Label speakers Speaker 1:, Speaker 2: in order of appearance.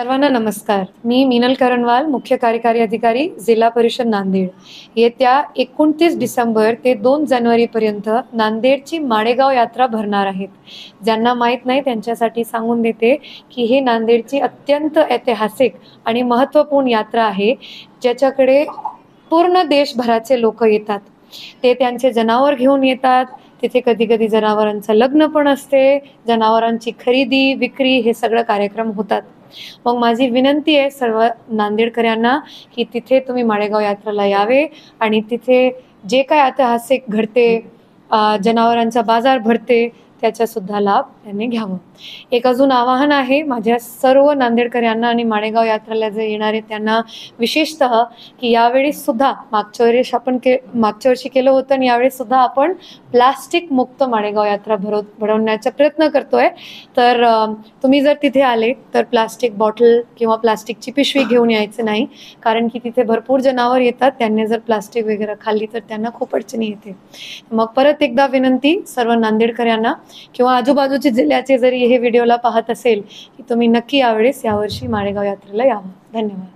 Speaker 1: सर्वांना नमस्कार. मी मिनल करणवाल मुख्य कार्यकारी अधिकारी जिल्हा परिषद नांदेड. येत्या एकोणतीस डिसेंबर ते दोन जानेवारीपर्यंत नांदेडची माडेगाव यात्रा भरणार आहेत. ज्यांना माहीत नाही त्यांच्यासाठी सांगून देते की ही नांदेडची अत्यंत ऐतिहासिक आणि महत्त्वपूर्ण यात्रा आहे. ज्याच्याकडे पूर्ण देशभराचे लोक येतात. ते त्यांचे जनावर घेऊन येतात. तिथे कधी कधी जनावरांचं लग्न पण असते. जनावरांची खरेदी विक्री हे सगळं कार्यक्रम होतात. मग माझी विनंती आहे सर्व नांदेडकरांना की तिथे तुम्ही माळेगाव यात्रेला यावे आणि तिथे जे काय ऐतिहासिक घडते जनावरांचा बाजार भरते त्याचासुद्धा लाभ त्यांनी घ्यावा. एक अजून आवाहन आहे माझ्या सर्व नांदेडकर यांना आणि माणेगाव यात्राला जे येणारे त्यांना विशेषतः की यावेळी सुद्धा मागच्या वर्षी आपण के मागच्या वर्षी केलं होतं आणि यावेळी सुद्धा आपण प्लास्टिक मुक्त माणेगाव यात्रा भरव भरवण्याचा प्रयत्न करतोय. तर तुम्ही जर तिथे आले तर प्लास्टिक बॉटल किंवा प्लास्टिकची पिशवी घेऊन यायचं नाही. कारण की तिथे भरपूर जनावर येतात त्यांनी जर प्लास्टिक वगैरे खाल्ली तर त्यांना खूप अडचणी येते. मग परत एकदा विनंती सर्व नांदेडकर यांना किंवा आजूबाजूचे जिल्ह्याचे जरी हे व्हिडिओला पाहत असेल की तुम्ही नक्की यावेळेस यावर्षी माळेगाव यात्रेला यावं धन्यवाद.